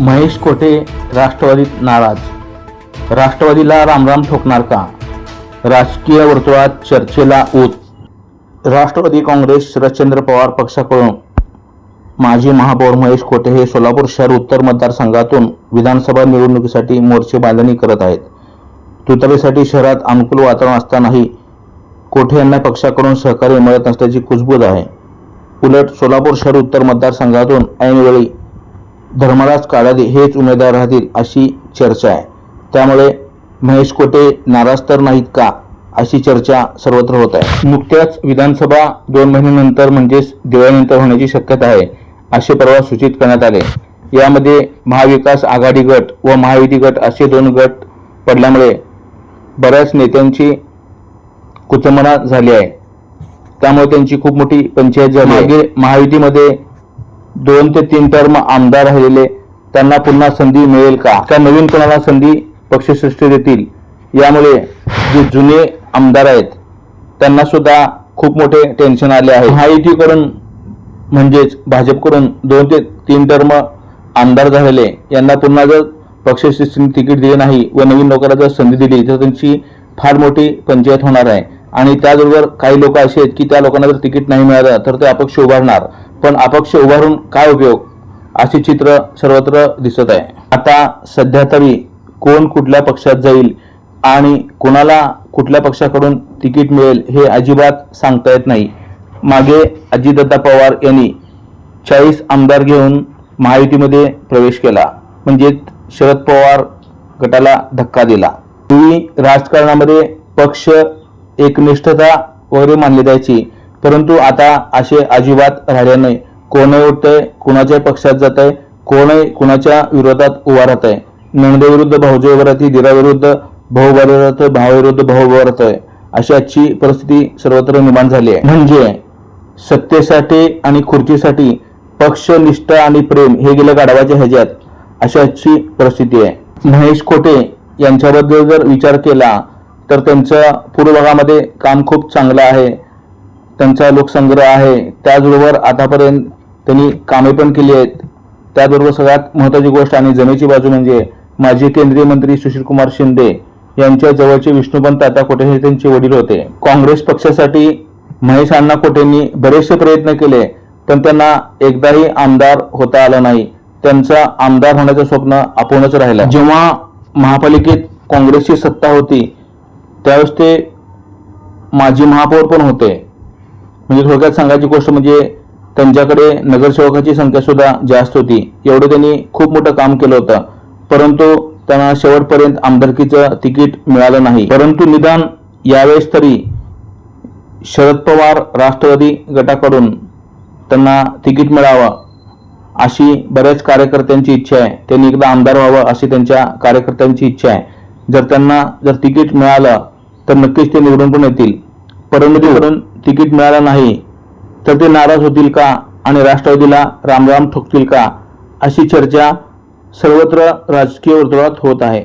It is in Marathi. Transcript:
महेश कोठे? राष्ट्रवादीत नाराज. राष्ट्रवादीला रामराम ठोकणार का? राजकीय वर्तुळात चर्चेला ऊत. राष्ट्रवादी काँग्रेस शरदचंद्र पवार पक्षाकडून. माजी महापौर महेश कोठे हे सोलापूर शहर उत्तर मतदारसंघातून विधानसभा निवडणुकीसाठी मोर्चे बांधणी करत आहेत. तुतारीसाठी शहरात अनुकूल वातावरण असतानाही कोठे यांना पक्षाकडून सहकार्य मिळत नसल्याची कुजबूज आहे. उलट सोलापूर शहर उत्तर मतदारसंघातून ऐनवेळी धर्मराज काळादी हेच उमेदवार राहतील अशी चर्चा आहे. त्यामुळे महेश कोटे नाराज तर नाहीत का अशी चर्चा सर्वत्र होत आहे. नुकत्याच विधानसभा दोन महिन्यानंतर म्हणजेच दिवाळीनंतर होण्याची शक्यता आहे असे परवा सूचित करण्यात आले. यामध्ये महाविकास आघाडी गट व महायुती गट असे दोन गट पडल्यामुळे बऱ्याच नेत्यांची कुचंबना झाली आहे. त्यामुळे त्यांची खूप मोठी पंचायत झाली आहे. मागे महायुतीमध्ये दोन ते तीन टर्म आमदार राहिलेले त्यांना पुन्हा संधी मिळेल का? त्या नवीन कोणाला संधी पक्षश्रेष्ठी देतील? यामुळे जे जुने आमदार आहेत त्यांना सुद्धा खूप मोठे टेन्शन आले आहे. महायुतीकडून म्हणजेच भाजपकडून दोन ते तीन टर्म आमदार झालेले यांना पुन्हा जर पक्षश्रेष्ठीने तिकीट दिले नाही व नवीन लोकांना जर संधी दिली तर त्यांची फार मोठी पंचायत होणार आहे. आणि त्याचबरोबर काही लोक असे आहेत की त्या लोकांना जर तिकीट नाही मिळालं तर ते अपक्ष उभारणार. पण अपक्ष उभारून काय उपयोग? असे चित्र सर्वत्र दिसत आहे. आता सध्या तरी कोण कुठल्या पक्षात जाईल आणि कोणाला कुठल्या पक्षाकडून तिकीट मिळेल हे अजिबात सांगता येत नाही. मागे अजितदादा पवार यांनी चाळीस आमदार घेऊन महायुतीमध्ये प्रवेश केला. म्हणजे शरद पवार गटाला धक्का दिला. पूर्वी राजकारणामध्ये पक्ष एकनिष्ठता वगैरे मानली जायची. परंतु आता असे अजिबात राहिले नाही. कोणही उठतंय कुणाच्या पक्षात जात आहे कोणही कुणाच्या विरोधात उभा राहत आहे नंदेविरुद्ध भाऊजे उभं राहते दिराविरुद्ध भाऊ उभा राहतोय भावाविरुद्ध भाऊ उभा राहतोय. अशी आजची परिस्थिती सर्वत्र निर्माण झाली आहे. म्हणजे सत्तेसाठी आणि खुर्चीसाठी पक्ष निष्ठा आणि प्रेम हे गेलं गाढवाच्या ह्याच्यात. अशी आजची परिस्थिती आहे. महेश खोटे यांच्याबद्दल जर विचार केला तर त्यांचं पूर्व भागामध्ये काम खूप चांगलं आहे. त्यांचा लोकसंग्रह आहे. त्याचबरोबर आतापर्यंत त्यांनी कामे पण केली आहेत. त्याचबरोबर सगळ्यात महत्त्वाची गोष्ट आणि जमेची बाजू म्हणजे माजी केंद्रीय मंत्री सुशीलकुमार शिंदे यांच्या जवळचे विष्णुपंत आता कोटे हे त्यांचे वडील होते. काँग्रेस पक्षासाठी महेश अण्णा कोटेंनी बरेचसे प्रयत्न केले पण त्यांना एकदाही आमदार होता आलं नाही. त्यांचं आमदार होण्याचं स्वप्न अपूर्णच राहिलं. जेव्हा महापालिकेत काँग्रेसची सत्ता होती त्यावेळेस ते माजी महापौर पण होते. म्हणजे थोडक्यात सांगायची गोष्ट म्हणजे त्यांच्याकडे नगरसेवकाची संख्या सुद्धा जास्त होती. एवढं त्यांनी खूप मोठं काम केलं होतं. परंतु त्यांना शेवटपर्यंत आमदारकीचं तिकीट मिळालं नाही. परंतु निदान यावेळेस तरी शरद पवार राष्ट्रवादी गटाकडून त्यांना तिकीट मिळावं अशी बऱ्याच कार्यकर्त्यांची इच्छा आहे. त्यांनी एकदा आमदार व्हावं अशी त्यांच्या कार्यकर्त्यांची इच्छा आहे. जर त्यांना जर तिकीट मिळालं तर नक्कीच ते निवडून पण येतील. परंतु करून तिकीट मिळालं नाही तर ते नाराज होतील का? आणि राष्ट्रवादीला रामराम ठोकतील का? अशी चर्चा सर्वत्र राजकीय वर्तुळात होत आहे.